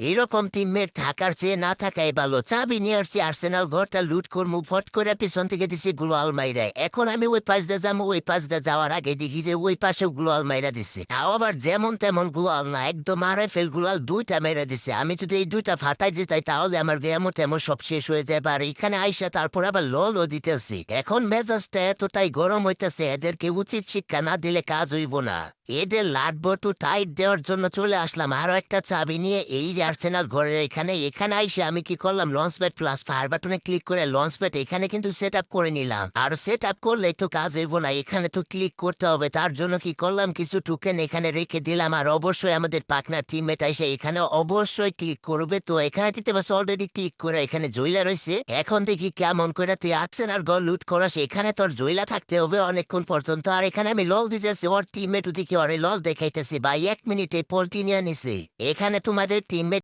এরকম টিমমেট থাকার চেয়ে না থাকাই ভালো। চাবি নিয়ে আসছি আর্সেনাল ঘরটা লুট করব ফট করে পিছন থেকে দিছি গুলো আলমাইরায় এখন আমি ওই পাশ দিয়ে যাব ওই পাশ দিয়ে যাওয়ার আগে দেখি যে ওই পাশে গুলো আলমাইরা দিছে। তাও আবার যেমন তেমন গুলাল না, একদম আড়াই ফেল গুলাল দুইটা মেরে দিছে। আমি যদি এই দুইটা ফাটাই যেতাই তাহলে আমার গেমও তেমন সব শেষ হয়ে যাবে। আর এখানে আইসা তারপর আবার ললও দিতেছি। এখন মেজাজটা এতটাই গরম হইতেছে, এদেরকে উচিত শিক্ষা না দিলে কাজ হইব না। এদের লাটবটু টাইট দেওয়ার জন্য চলে আসলাম। আরও একটা চাবি নিয়ে এই আর্সেনাল ঘরের এখানে এখানে আইসে আমি কি করলাম? লঞ্চ প্যাড প্লাস ফায়ার বাটনে ক্লিক করে লঞ্চ প্যাড এখানে কিন্তু সেট আপ করে নিলাম। আর সেট আপ করলে তো কাজ হইব না, এখানে তো ক্লিক করতে হবে। তার জন্য কি করলাম? কিছু টোকেন এখানে রেখে দিলাম আর অবশ্যই আমাদের পাকনার টিমমেট এসে এখানে অবশ্যই ক্লিক করবে। তো এখানে দিতে পারছে অলরেডি ক্লিক করে এখানে জইলা রয়েছে। এখন দেখি কেমন করে তুই আসছেন আর গল লুট করাস। এখানে তোর জইলা থাকতে হবে অনেকক্ষণ পর্যন্ত। আর এখানে আমি লল দিতেছি ওর টিমমেট ওদিকে। ওরে লল দেখাইতেছি। বা এক মিনিটে পোল্ট্রি নিয়ে নিছি। এখানে তোমাদের টিমমেট